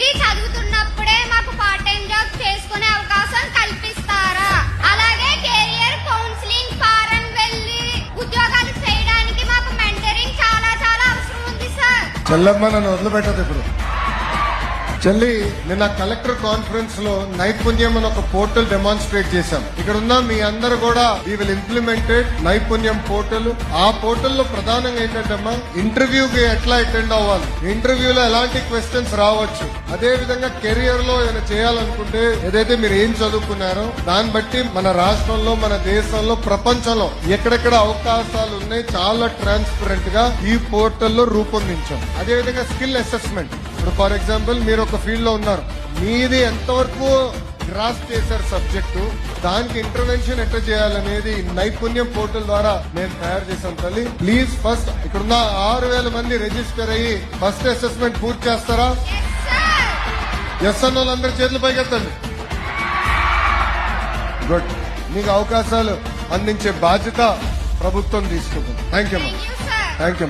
Degree చదువుతున్నప్పుడే మాకు part time job చేసుకునే అవకాశం కల్పిస్తారా? అలాగే కెరియర్ కౌన్సిలింగ్ ఫారం వెళ్ళి ఉద్యోగాలు చేయడానికి మాకు మెంటరింగ్ చాలా చాలా అవసరం ఉంది సార్ చెల్లమ్మ నన్ను వదిలిపెట్టదు ఇప్పుడు. చెల్లి నిన్న కలెక్టర్ కాన్ఫరెన్స్లో నైపుణ్యం అని ఒక పోర్టల్ డెమాన్స్ట్రేట్ చేశాం. ఇక్కడ ఉన్న మీ అందరు కూడా ఈ విల్ ఇంప్లిమెంటెడ్ నైపుణ్యం పోర్టల్. ఆ పోర్టల్లో ప్రధానంగా ఏంటంటే ఇంటర్వ్యూకి ఎట్లా అటెండ్ అవ్వాలి? ఇంటర్వ్యూలో ఎలాంటి క్వశ్చన్స్ రావచ్చు? అదే విధంగా కెరియర్లో ఏమైనా చేయాలనుకుంటే ఏదైతే మీరు ఏం చదువుకున్నారో దాన్ని బట్టి మన రాష్ట్రంలో మన దేశంలో ప్రపంచంలో ఎక్కడెక్కడ అవకాశాలు ఉన్నాయి చాలా ట్రాన్స్పరెంట్గా ఈ పోర్టల్లో రూపొందించాం. అదే విధంగా స్కిల్ అసెస్మెంట్ ఇప్పుడు ఫర్ ఎగ్జాంపుల్ మీరు ఒక ఫీల్డ్లో ఉన్నారు. మీది ఎంతవరకు గ్రాస్ చేశారు సబ్జెక్టు దానికి ఇంటర్వెన్షన్ ఎట్లా చేయాలనేది నైపుణ్యం పోర్టల్ ద్వారా నేను తయారు చేశాం తల్లి. ప్లీజ్ ఫస్ట్ ఇక్కడున్న ఆరు వేల మంది రిజిస్టర్ అయ్యి ఫస్ట్ అసెస్మెంట్ పూర్తి చేస్తారా? ఎస్ అన్న వాళ్ళందరూ చేతులు పైకెత్తండి గుడ్ మీకు అవకాశాలు అందించే బాధ్యత ప్రభుత్వం తీసుకుంటుంది. Thank you thank you